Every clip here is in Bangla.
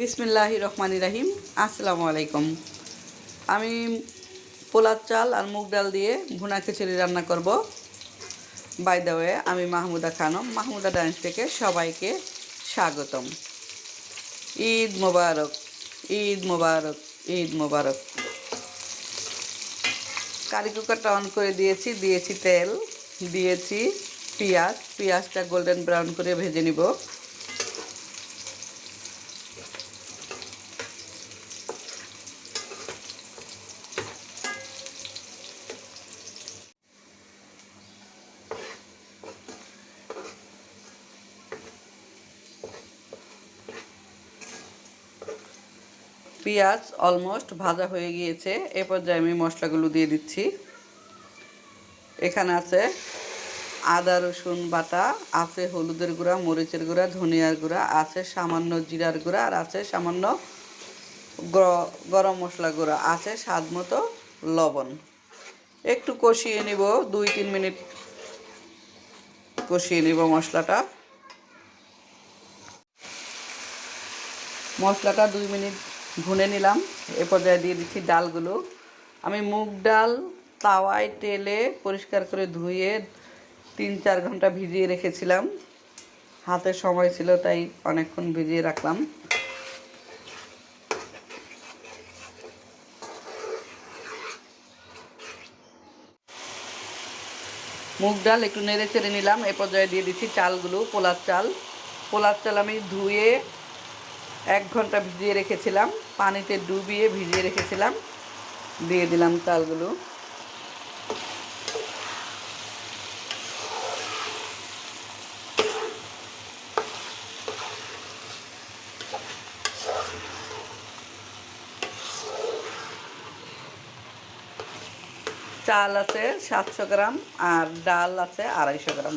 বিসমিল্লাহ রহমান রাহিম। আসসালামু আলাইকুম। আমি পোলার চাল আর মুগ ডাল দিয়ে ভুনা খিচুড়ি রান্না করব। বাই দ্য ওয়ে আমি মাহমুদা খানম। মাহমুদা ডান্স থেকে সবাইকে স্বাগতম। ঈদ মোবারক ঈদ মোবারক ঈদ মোবারক। কারি কুকারটা অন করে দিয়েছি দিয়েছি তেল, দিয়েছি পেঁয়াজ। পেঁয়াজটা গোল্ডেন ব্রাউন করে ভেজে নিব। পেঁয়াজ অলমোস্ট ভাজা হয়ে গিয়েছে। এ পর্যায়ে আমি মশলাগুলো দিয়ে দিচ্ছি। এখানে আছে আদা, রসুন বাটা, আছে হলুদের গুঁড়া, মরিচের গুঁড়া, ধনিয়ার গুঁড়া, আছে সামান্য জিরার গুঁড়া, আর আছে সামান্য গরম মশলা গুঁড়া, আছে স্বাদ মতো লবণ। একটু কষিয়ে নিব, দুই, তিন মিনিট কষিয়ে নিব মশলাটা। মশলাটা দুই মিনিট ভুনে নিলাম। এ পর্যায়ে দিয়ে দিচ্ছি ডালগুলো। আমি মুগ ডাল তাওয়ায় তেলে পরিষ্কার করে ধুয়ে তিন চার ঘণ্টা ভিজিয়ে রেখেছিলাম। হাতে সময় ছিল, তাই অনেকক্ষণ ভিজিয়ে রাখলাম। মুগ ডাল একটু নেড়ে চেড়ে নিলাম। এ পর্যায়ে দিয়ে দিচ্ছি চালগুলো, পোলার চাল। পোলার চাল আমি ধুয়ে এক ঘণ্টা ভিজিয়ে রেখেছিলাম, পানিতে ডুবিয়ে ভিজিয়ে রেখেছিলাম। দিয়ে দিলাম চালগুলো চাল আছে সাতশো গ্রাম আর ডাল আছে আড়াইশো গ্রাম।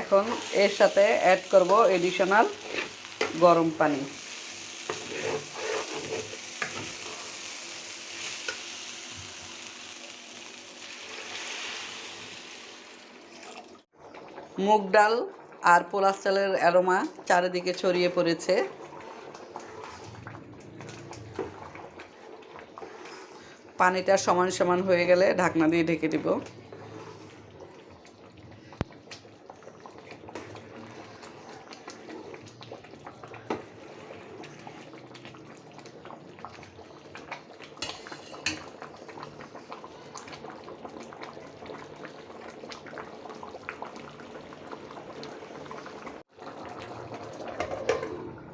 এখন এর সাথে অ্যাড করব এডিশনাল গরম পানি। মুগ ডাল আর পোলাশ চালের অ্যারোমা চারিদিকে ছড়িয়ে পড়েছে। পানিটা সমান সমান হয়ে গেলে ঢাকনা দিয়ে ঢেকে দিব।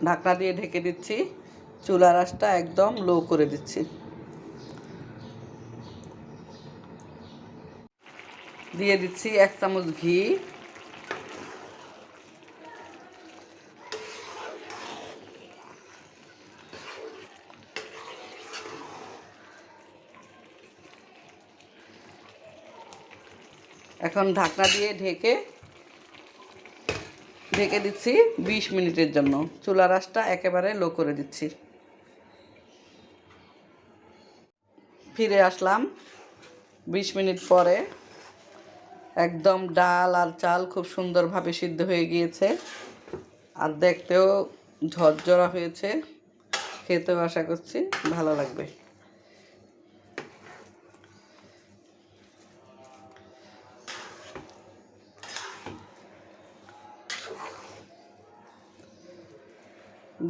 ঢাকনা দিয়ে ঢেকে দিচ্ছি। চুলার আঁচটা একদম লো করে দিচ্ছি। দিয়ে দিচ্ছি এক চামচ ঘি। এখন ঢাকনা দিয়ে ঢেকে ঢেকে দিচ্ছি বিশ মিনিটের জন্য। চুলা আঁচটা একেবারে লো করে দিচ্ছি। ফিরে আসলাম বিশ মিনিট পরে। একদম ডাল আর চাল খুব সুন্দরভাবে সিদ্ধ হয়ে গিয়েছে। আর দেখতেও ঝরঝরা হয়েছে। খেতেও আশা করছি ভালো লাগবে।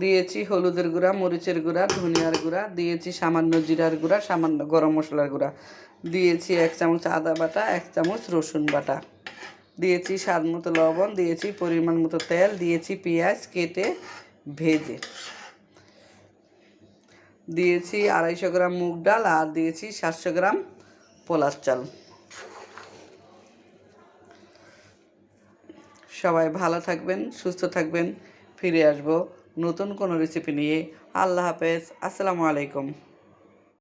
দিয়েছি হলুদের গুঁড়া, মরিচের গুঁড়া, ধনিয়ার গুঁড়া, দিয়েছি সামান্য জিরার গুঁড়া, সামান্য গরম মশলার গুঁড়া। দিয়েছি এক চামচ আদা বাটা, এক চামচ রসুন বাটা। দিয়েছি স্বাদ মতো লবণ, দিয়েছি পরিমাণ মতো তেল, দিয়েছি পেঁয়াজ কেটে ভেজে। দিয়েছি আড়াইশো গ্রাম মুগ ডাল আর দিয়েছি সাতশো গ্রাম পোলার চাল। সবাই ভালো থাকবেন, সুস্থ থাকবেন, ফিরে আসব। নতুন কোনো রেসিপি নিয়ে। আল্লাহ হাফেজ। আসসালামু আলাইকুম।